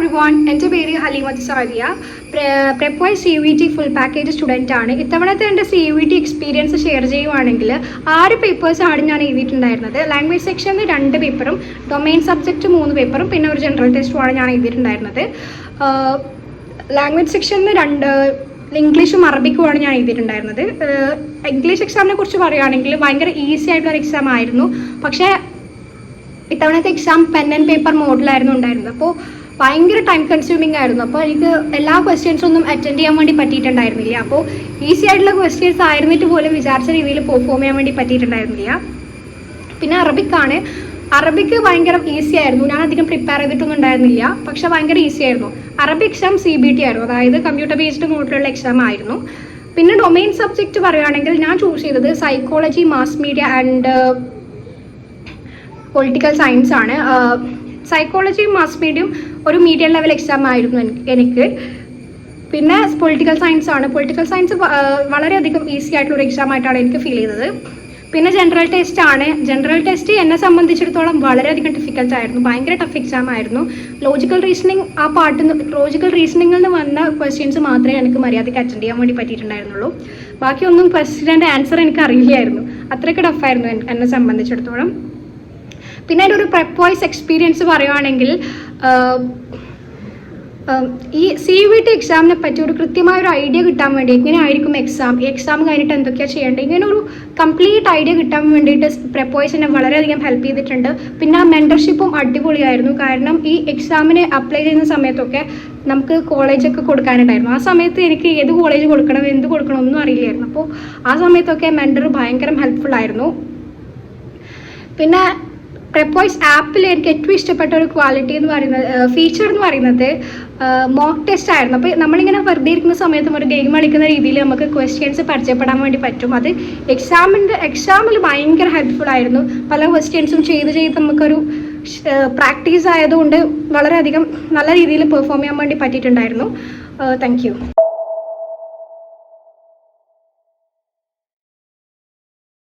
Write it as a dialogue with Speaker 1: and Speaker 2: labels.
Speaker 1: Every one എന്റെ പേര് Haleemath Sariya പ്രെപ്പോയ് C V T full package student ആണ്. ഇത്തവണത്തെ എന്റെ C V T experience share ചെയ്യുവാണെങ്കിൽ ആറ് പേപ്പേഴ്സാണ് ഞാൻ എഴുതിയിട്ടുണ്ടായിരുന്നത്. ലാംഗ്വേജ് സെക്ഷനിൽ രണ്ട് പേപ്പറും ഡൊമൈൻ സബ്ജക്റ്റ് മൂന്ന് പേപ്പറും പിന്നെ ഒരു ജനറൽ ടെസ്റ്റുമാണ് ഞാൻ എഴുതിയിട്ടുണ്ടായിരുന്നത്. ലാംഗ്വേജ് സെക്ഷനിൽ രണ്ട് ഇംഗ്ലീഷും അറബിക്കുമാണ് ഞാൻ എഴുതിയിട്ടുണ്ടായിരുന്നത്. ഇംഗ്ലീഷ് എക്സാമിനെ കുറിച്ച് പറയുകയാണെങ്കിൽ ഭയങ്കര ഈസി ആയിട്ടുള്ള ഒരു എക്സാം ആയിരുന്നു. പക്ഷേ ഇത്തവണത്തെ എക്സാം പെൻ ആൻഡ് പേപ്പർ മോഡലായിരുന്നു ഉണ്ടായിരുന്നത്. അപ്പോൾ ഭയങ്കര ടൈം കൺസ്യൂമിങ് ആയിരുന്നു. അപ്പോൾ എനിക്ക് എല്ലാ ക്വസ്റ്റ്യൻസും ഒന്നും അറ്റൻഡ് ചെയ്യാൻ വേണ്ടി പറ്റിയിട്ടുണ്ടായിരുന്നില്ല. അപ്പോൾ ഈസി ആയിട്ടുള്ള ക്വസ്റ്റ്യൻസ് ആയിരുന്നിട്ട് പോലും വിചാരിച്ച രീതിയിൽ പെർഫോം ചെയ്യാൻ വേണ്ടി പറ്റിയിട്ടുണ്ടായിരുന്നില്ല. പിന്നെ അറബിക്കാണ്. അറബിക്ക് ഭയങ്കര ഈസി ആയിരുന്നു. ഞാൻ അധികം പ്രിപ്പയർ ചെയ്തിട്ടൊന്നും ഉണ്ടായിരുന്നില്ല. പക്ഷെ ഭയങ്കര ഈസി ആയിരുന്നു. അറബി എക്സാം സി ബി ടി ആയിരുന്നു. അതായത് കമ്പ്യൂട്ടർ ബേസ്ഡ് മോഡിലുള്ള എക്സാം ആയിരുന്നു. പിന്നെ ഡൊമൈൻ സബ്ജക്റ്റ് പറയുകയാണെങ്കിൽ ഞാൻ ചൂസ് ചെയ്തത് psychology mass media and political science ആണ്. സൈക്കോളജി മാസ് മീഡിയം ഒരു മീഡിയം ലെവൽ എക്സാം ആയിരുന്നു എനിക്ക്. പിന്നെ പൊളിറ്റിക്കൽ സയൻസ് ആണ്. പൊളിറ്റിക്കൽ സയൻസ് വളരെയധികം ഈസി ആയിട്ടുള്ള ഒരു എക്സാം ആയിട്ടാണ് എനിക്ക് ഫീൽ ചെയ്തത്. പിന്നെ ജനറൽ ടെസ്റ്റ് ആണ്. ജനറൽ ടെസ്റ്റ് എന്നെ സംബന്ധിച്ചിടത്തോളം വളരെയധികം ഡിഫിക്കൽട്ട് ആയിരുന്നു. ഭയങ്കര ടഫ് എക്സാം ആയിരുന്നു. ലോജിക്കൽ റീസണിങ് ആ നിന്ന് ലോജിക്കൽ റീസണിങ്ങിൽ നിന്ന് വന്ന ക്വസ്റ്റ്യൻസ് മാത്രമേ എനിക്ക് മര്യാദയ്ക്ക് അറ്റൻഡ് ചെയ്യാൻ വേണ്ടി പറ്റിയിട്ടുണ്ടായിരുന്നുള്ളൂ. ബാക്കിയൊന്നും ക്വസ്റ്റ്യന്റെ ആൻസർ എനിക്ക് അറിയില്ലായിരുന്നു. അത്രയ്ക്ക് ടഫായിരുന്നു എന്നെ സംബന്ധിച്ചിടത്തോളം. പിന്നെ എന്റെ ഒരു പ്രെപ്പോയ്സ് എക്സ്പീരിയൻസ് പറയുവാണെങ്കിൽ ആഹ്, ആഹ്, ഈ സി വി ടി എക്സാമിനെ പറ്റി ഒരു കൃത്യമായ ഒരു ഐഡിയ കിട്ടാൻ വേണ്ടി എങ്ങനെയായിരിക്കും എക്സാം ഈ എക്സാം കഴിഞ്ഞിട്ട് എന്തൊക്കെയാണ് ചെയ്യേണ്ടത്? ഇങ്ങനെ ഒരു കംപ്ലീറ്റ് ഐഡിയ കിട്ടാൻ വേണ്ടിയിട്ട് പ്രപ്പോയ്സ് എന്നെ വളരെയധികം ഹെൽപ്പ് ചെയ്തിട്ടുണ്ട്. പിന്നെ ആ മെന്റർഷിപ്പും അടിപൊളിയായിരുന്നു. കാരണം ഈ എക്സാമിന് അപ്ലൈ ചെയ്യുന്ന സമയത്തൊക്കെ നമുക്ക് കോളേജൊക്കെ കൊടുക്കാനുണ്ടായിരുന്നു. ആ സമയത്ത് എനിക്ക് ഏത് കോളേജ് കൊടുക്കണം എന്ത് കൊടുക്കണം ഒന്നും അറിയില്ലായിരുന്നു. അപ്പോൾ ആ സമയത്തൊക്കെ മെന്റർ ഭയങ്കര ഹെൽപ്ഫുൾ ആയിരുന്നു. പിന്നെ പ്രെപ്പോയ്സ് ആപ്പിൽ എനിക്ക് ഏറ്റവും ഇഷ്ടപ്പെട്ട ഒരു ക്വാളിറ്റി എന്ന് പറയുന്നത് ഫീച്ചർ എന്ന് പറയുന്നത് മോക്ക് ടെസ്റ്റ് ആയിരുന്നു. അപ്പോൾ നമ്മളിങ്ങനെ വെറുതെ ഇരിക്കുന്ന സമയത്തും ഒരു ഗെയിം കളിക്കുന്ന രീതിയിൽ നമുക്ക് ക്വസ്റ്റ്യൻസ് പരിചയപ്പെടാൻ വേണ്ടി പറ്റും. അത് എക്സാമിന്റെ എക്സാമിൽ ഭയങ്കര ഹെൽപ്ഫുൾ ആയിരുന്നു. പല ക്വസ്റ്റ്യൻസും ചെയ്ത് ചെയ്ത് നമുക്കൊരു പ്രാക്ടീസ് ആയതുകൊണ്ട് വളരെയധികം നല്ല രീതിയിൽ പെർഫോം ചെയ്യാൻ വേണ്ടി പറ്റിയിട്ടുണ്ടായിരുന്നു. താങ്ക്